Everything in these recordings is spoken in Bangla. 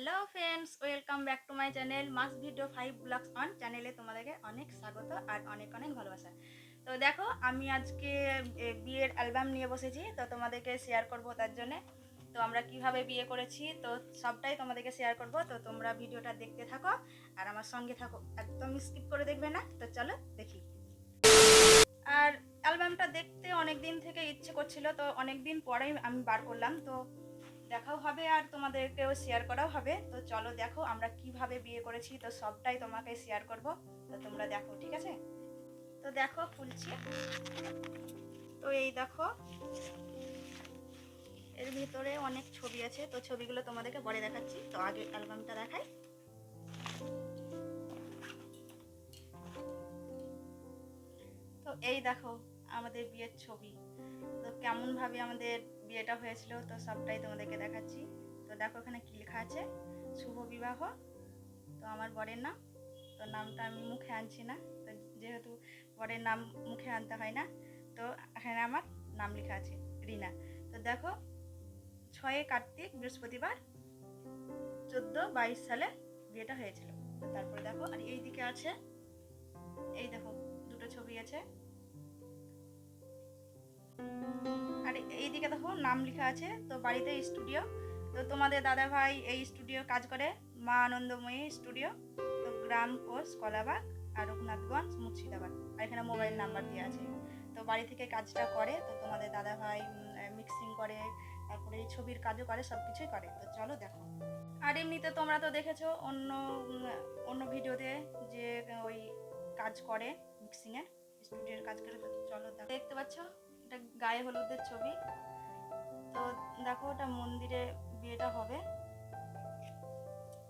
Hello friends, welcome back to my channel mass video five blogs on চ্যানেলে তোমাদেরকে অনেক স্বাগত আর অনেক অনেক ভালোবাসা। তো দেখো, আমি আজকে বিয়ের অ্যালবাম নিয়ে বসেছি, তো তোমাদেরকে শেয়ার করব তার জন্যে। তো আমরা কীভাবে বিয়ে করেছি, তো সবটাই তোমাদেরকে শেয়ার করব, তো তোমরা ভিডিওটা দেখতে থাকো আর আমার সঙ্গে থাকো, একদম স্কিপ করে দেখবে না, তো চলো দেখি। আর অ্যালবামটা দেখতে অনেক দিন থেকে ইচ্ছে করছিল, তো অনেক দিন পরেই আমি বার করলাম, তো দেখাও হবে আর তোমাদেরকেও শেয়ার করাও হবে। তো চলো দেখো আমরা কীভাবে বিয়ে করেছি। তো সবটাই তোমাকে শেয়ার করব। তো তোমরা দেখো, ঠিক আছে? তো দেখো, খুলছি। তো এই দেখো, এর ভিতরে অনেক ছবি আছে। তো ছবিগুলো তোমাদেরকে পরে দেখাচ্ছি। তো আগে অ্যালবামটা দেখাই। তো এই দেখো, আমাদের বিয়ের ছবি। তো কেমনভাবে আমাদের বিয়েটা হয়েছিল, তো সবটাই তোমাদেরকে দেখাচ্ছি। তো দেখো এখানে কি লেখা আছে, শুভ বিবাহ, তো আমার বরের নাম, তো নামটা আমি মুখে আনছি না, তো যেহেতু বরের নাম মুখে আনতে হয় না, তো এখানে আমার নাম লেখা আছে, রিনা। তো দেখো, ছয় কার্তিক, বৃহস্পতিবার, চোদ্দ বাইশ সালে বিয়েটা হয়েছিল। তো তারপরে দেখো, আর এই দিকে আছে, এই দেখো, দুটো ছবি আছে। আর এইদিকে দেখো নাম লেখা আছে। তো বাড়িতে স্টুডিও তো তোমাদের দাদা ভাই এই স্টুডিও কাজ করে, মা আনন্দময়ী স্টুডিও তো গ্রাম পোস্ট কলাবাগ আর রঘুনাথগঞ্জ, মুর্শিদাবাদ। আর এখানে মোবাইল নাম্বার দেওয়া আছে। তো বাড়ি থেকে কাজটা করে, তো তোমাদের দাদা ভাই মিক্সিং করে, তারপরে ছবির কাজও করে সব কিছুই করে। তো চলো দেখো। আর এমনিতে তোমরা তো দেখেছ অন্য অন্য ভিডিওতে যে ওই কাজ করে মিক্সিংয়ের স্টুডিওর কাজ করে। চলো দেখো। দেখতে পাচ্ছ? এটা গায়ে হলুদের ছবি। তো দেখো ওটা মন্দিরে বিয়েটা হবে।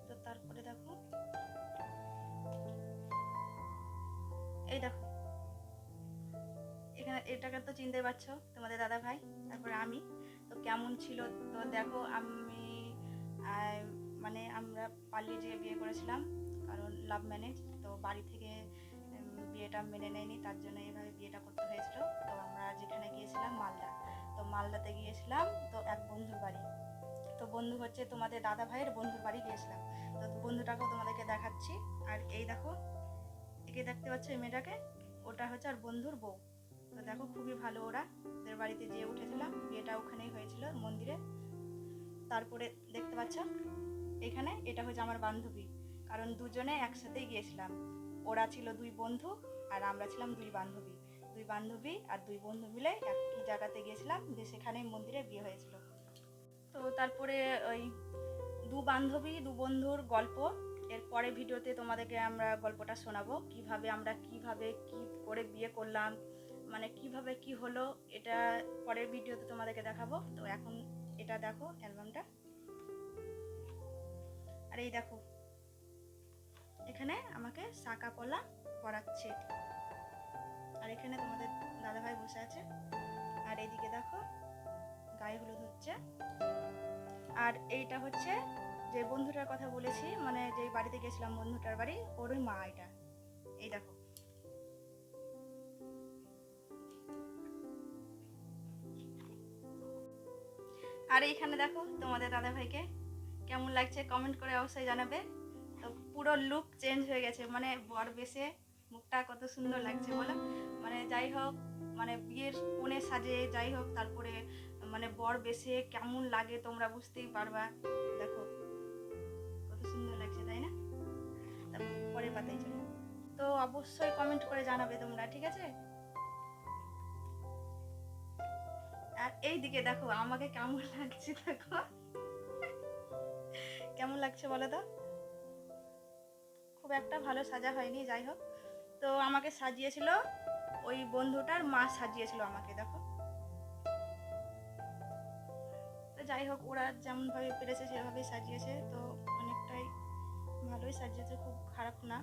তো তারপরে দেখো। এই দেখো। এখানে এটাকে তো চিনতে পারছ, তোমাদের দাদা ভাই, তারপরে আমি। তো কেমন ছিল? তো দেখো আমি মানে আমরা পালিয়ে যেয়ে বিয়ে করেছিলাম, কারণ লাভ ম্যানেজ তো বাড়ি থেকে বিয়েটা মেনে নেয়নি, তার জন্য এইভাবে বিয়েটা করতে হয়েছিল। তো আমরা যেখানে গিয়েছিলাম মালদা মালদাতে গিয়েছিলাম, তো এক বন্ধুর বাড়ি। তো বন্ধু হচ্ছে তোমাদের দাদা ভাইয়ের বন্ধুর বাড়ি গিয়েছিলাম। তো বন্ধুটাকেও তোমাদেরকে দেখাচ্ছি। আর এই দেখো, একে দেখতে পাচ্ছ এই মেয়েটাকে? ওটা হচ্ছে আর বন্ধুর বউ। তো দেখো খুবই ভালো ওরা। ওদের বাড়িতে যেয়ে উঠেছিলাম বিয়েটা ওখানেই হয়েছিল মন্দিরে। তারপরে দেখতে পাচ্ছ, এখানে এটা হচ্ছে আমার বান্ধবী। কারণ দুজনে একসাথেই গিয়েছিলাম। ওরা ছিল দুই বন্ধু আর আমরা ছিলাম দুই বান্ধবী। দুই বান্ধবী আর দুই বন্ধু মিলে একই জায়গাতে গিয়েছিলাম, যে সেখানে মন্দিরে বিয়ে হয়েছিল। তো তারপরে ওই দু বান্ধবী, দু বন্ধুর গল্প, এর পরে ভিডিওতে তোমাদেরকে আমরা গল্পটা শোনাবো, কীভাবে আমরা কীভাবে কি করে বিয়ে করলাম মানে কীভাবে কি হলো, এটা পরের ভিডিওতে তোমাদেরকে দেখাবো। তো এখন এটা দেখো, অ্যালবামটা। আর এই দেখো, এখানে আমাকে শাকা পলা পড়াচ্ছে এখানে তোমাদের দাদাভাই বসে আছে। আর এইদিকে দেখো গায়ে হলুদ হচ্ছে আর এইটা হচ্ছে যে বন্ধুটার কথা বলেছি মানে যে বাড়িতে গেছিলাম বন্ধুটার বাড়ি, ওরই মা এটা। এই দেখো। আর এইখানে দেখো তোমাদের দাদা ভাইকে কেমন লাগছে কমেন্ট করে অবশ্যই জানাবে। তো পুরো লুক চেঞ্জ হয়ে গেছে মানে বর বেশে মুখটা কত সুন্দর লাগছে বলো? মানে যাই হোক মানে বিয়ের কোণে সাজে, যাই হোক, তারপরে মানে বর বেশে কেমন লাগে তোমরা বুঝতেই পারবা। দেখো, কত সুন্দর লাগছে, তাই না? পরের পাতায় চলো। তো অবশ্যই কমেন্ট করে জানাবে তোমরা, ঠিক আছে? আর এই দিকে দেখো, আমাকে কেমন লাগছে, দেখো। কেমন লাগছে বলো তো? খুব একটা ভালো সাজা হয়নি, যাই হোক। তো আমাকে সাজিয়েছিল ওই বন্ধুটার মা সাজিয়েছিল আমাকে, দেখো। তো যাই হোক, ওরা যেমনভাবে পেরেছে সেভাবেই সাজিয়েছে, তো অনেকটাই ভালোই সাজিয়েছে, খুব খারাপ না।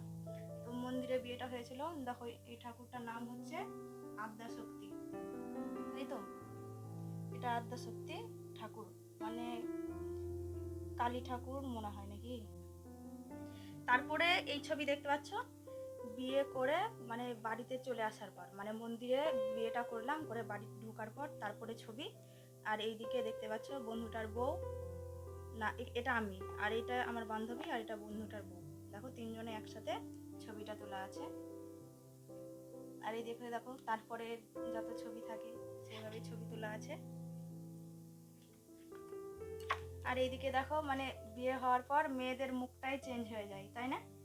তো মন্দিরে বিয়েটা হয়েছিল, দেখো এই ঠাকুরটার নাম হচ্ছে আদ্যা শক্তি, তাই তো? এটা আদ্যা শক্তি ঠাকুর মানে কালী ঠাকুর মনে হয় নাকি? তারপরে এই ছবি দেখতে পাচ্ছ বিয়ে করে মানে বাড়িতে চলে আসার পর মানে মন্দিরে বিয়েটা করলাম, করে বাড়ি ঢোকার পর তারপরে ছবি। আর এইদিকে দেখতে পাচ্ছ বন্ধুটার বউ। না এটা আমি। আর এটা আমার বান্ধবী আর এটা বন্ধুটার বউ। দেখো, তিনজনে একসাথে ছবিটা তোলা আছে। আর এই দেখে, দেখো, তারপরে যত ছবি থাকে সেইভাবে ছবি তোলা আছে। আর এইদিকে দেখো মানে বিয়ে হওয়ার পর মেয়েদের মুখটাই চেঞ্জ হয়ে যায়, তাই না?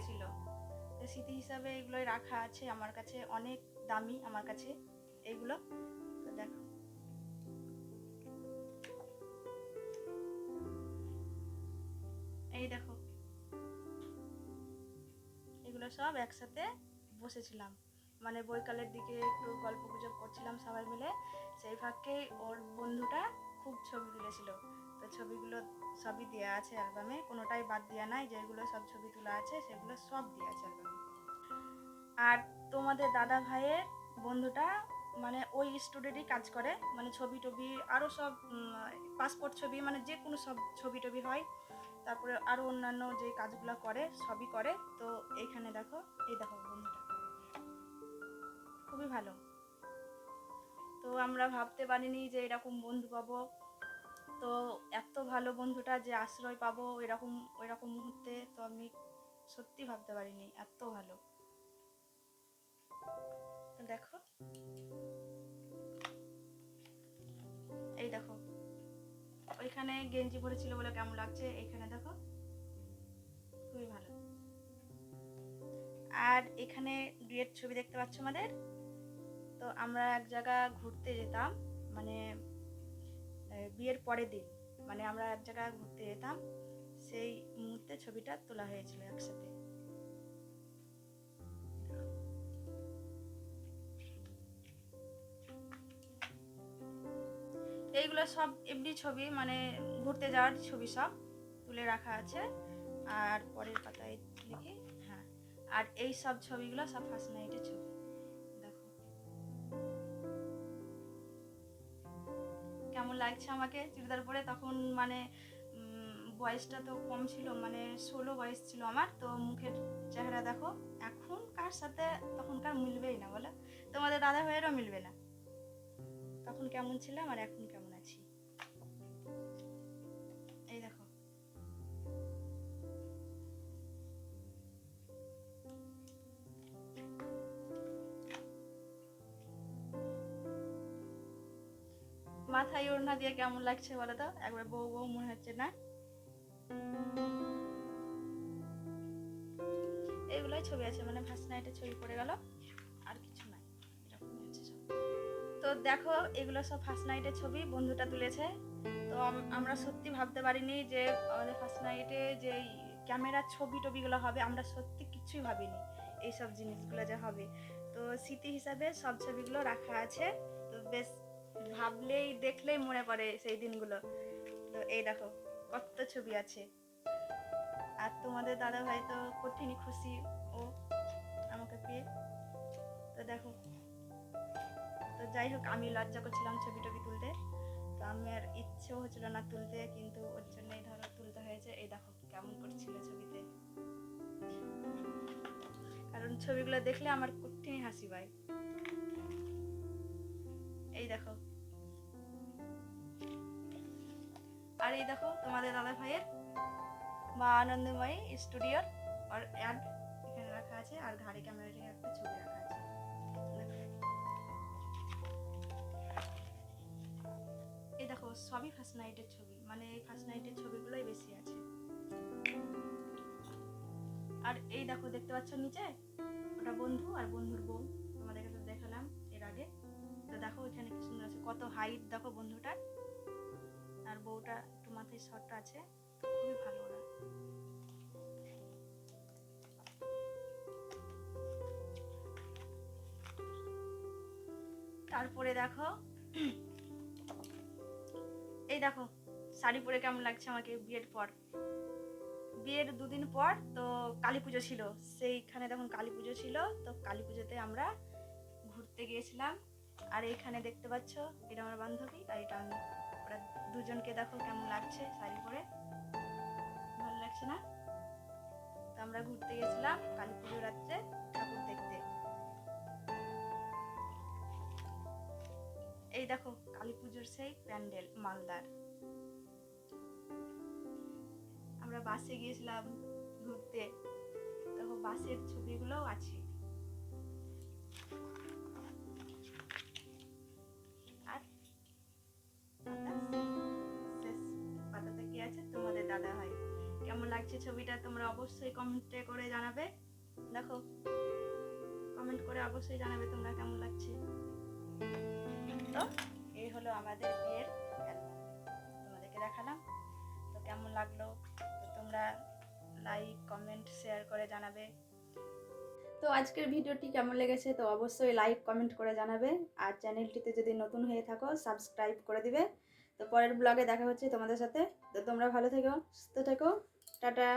ছবিগুলো তো স্মৃতি হিসাবে এগুলোই রাখা আছে আমার কাছে, অনেক দামি আমার কাছে এইগুলো তো দেখো। এই দেখো। এগুলো সব একসাথে বসেছিলাম। মানে বৈকালের দিকে একটু গল্প গুজব করছিলাম সবাই মিলে। সেই ফাঁকে ওর বন্ধুটা খুব ছবি তুলেছিল। তো ছবিগুলো সবই দেওয়া আছে অ্যালবামে কোনোটাই বাদ দেওয়া নাই, যেগুলো সব ছবি তোলা আছে, সেগুলো সব দেওয়া আছে অ্যালবামে আর তোমাদের দাদা ভাইয়ের বন্ধুটা মানে ওই স্টুডিওরই কাজ করে। মানে ছবি টবি আরও সব পাসপোর্ট ছবি মানে যে কোনো সব ছবি টবি হয়। তারপরে আরও অন্যান্য যে কাজগুলো করে, সবই করে। তো এইখানে দেখো, এই দেখো বন্ধুটা। খুবই ভালো। তো আমরা ভাবতে পারিনি যে এরকম বন্ধু পাবো। তো এত ভালো বন্ধুটা যে আশ্রয় পাবো এরকম এরকম মুহূর্তে, তো আমি সত্যি ভাবতে পারিনি, এত ভালো। দেখো। এই দেখো। ওইখানে গেঞ্জি পরেছিল বলে কেমন লাগছে? এইখানে দেখো। খুবই ভালো। আর এখানে ডুয়েট ছবি দেখতে পাচ্ছ আমাদের? তো আমরা এক জায়গা ঘুরতে যেতাম মানে বিয়ের পরের দিন মানে আমরা এক জায়গায় ঘুরতে যেতাম, সেই মুহূর্তে ছবিটা তোলা হয়েছিল একসাথে। এইগুলো সব এমনি ছবি মানে ঘুরতে যাওয়ার ছবি সব তুলে রাখা আছে, আর পরের পাতায় লিখে হ্যাঁ আর এই সব ছবিগুলো সব ফার্স্ট নাইটের ছবি। কেমন লাগছে আমাকে? চুড়িদার পরে তখন মানে বয়সটা তো কম ছিল মানে ষোলো বয়স ছিল আমার, তো মুখের চেহারা দেখো, এখন কার সাথে তখনকার মিলবেই না বলো? তোমাদের দাদা ভাইয়েরও মিলবে না। তখন কেমন ছিলাম আর এখন কেমন ওড়না দিয়ে কেমন লাগছে বলো তো? একবার বউ বউ মনে হচ্ছে না? এইগুলোই ছবি আছে মানে ফার্স্ট নাইটে ছবি পড়ে গেল, আর কিছু নাই, এরকমই তো দেখো, এগুলো সব ফার্স্ট নাইটের ছবি, বন্ধুটা তুলেছে। তো আমরা সত্যি ভাবতে পারিনি যে আমাদের ফার্স্ট নাইটে যে ক্যামেরার ছবি টবিগুলো হবে, আমরা সত্যি কিছুই ভাবিনি এইসব জিনিসগুলো যে হবে। তো স্মৃতি হিসাবে সব ছবিগুলো রাখা আছে। তো বেশ ভাবলেই, দেখলেই মনে পড়ে সেই দিনগুলো। তো এই দেখো, কত ছবি আছে। আর তোমাদের দাদা ভাই তো কঠিনই খুশি, ও আমাকে পেয়ে। তো দেখো, তো যাই হোক, আমি লজ্জা করছিলাম ছবি টবি তুলতে। তো আমি আর ইচ্ছেও হচ্ছিল না তুলতে, কিন্তু ওর জন্যই ধরো তুলতে হয়েছে। এই দেখো, কেমন করছিল ছবিতে। কারণ ছবিগুলো দেখলে আমার কঠিনই হাসি পায়। এই দেখো আর এই দেখো তোমাদের দাদা ভাইয়ের মা আনন্দময়ী স্টুডিওর আর অ্যাড এখানে রাখা আছে আর ঘাড়ি ক্যামেরাটি একটা ছবি রাখা আছে। এই দেখো সবই ফার্স্ট নাইটের ছবি মানে এই ফার্স্ট নাইটের ছবিগুলোই বেশি আছে। আর এই দেখো দেখতে পাচ্ছ নিচে? ওটা বন্ধু আর বন্ধুর বউ। তোমাদেরকে তো দেখালাম এর আগে। তো দেখো এখানে কি সুন্দর আছে, কত হাইট দেখো বন্ধুটার। আর বউটা একটু মাথায় শর্ট আছে খুবই ভালো ওরা তারপরে দেখো, এই দেখো, শাড়ি পরে কেমন লাগছে আমাকে বিয়ের পর? বিয়ের দুদিন পর তো কালী পুজো ছিল, সেইখানে তখন কালী পুজো ছিল, তো কালী পুজোতে আমরা ঘুরতে গিয়েছিলাম। আর এইখানে দেখতে পাচ্ছ, এটা আমার বান্ধবী, আর এটা আমি। ওরা দুজনকে দেখো কেমন লাগছে শাড়ি পরে। ভালো লাগছে না? তো আমরা ঘুরতে গেছিলাম কালী পুজো রাত্রে ঠাকুর দেখতে। এই দেখো কালী পুজোর সেই প্যান্ডেল, মালদার। আমরা বাসে গিয়েছিলাম ঘুরতে। দেখো বাসের ছবিগুলোও আছে। লাগছে ছবিটা তোমরা অবশ্যই কমেন্টে করে জানাবে। দেখো, কমেন্ট করে অবশ্যই জানাবে তোমরা কেমন লাগছে। তো, এই হলো আমাদের বিয়ের তোমাদেরকে দেখালাম। তো কেমন লাগল? তো তোমরা লাইক কমেন্ট শেয়ার করে জানাবে। তো আজকের ভিডিওটি কেমন লেগেছে? তো অবশ্যই লাইক কমেন্ট করে জানাবে। আর চ্যানেলটিতে যদি নতুন হয়ে থাকো সাবস্ক্রাইব করে দিবে। তো পরের ব্লগে দেখা হচ্ছে তোমাদের সাথে। তো তোমরা ভালো থেকো, সুস্থ থেকো। টাটা।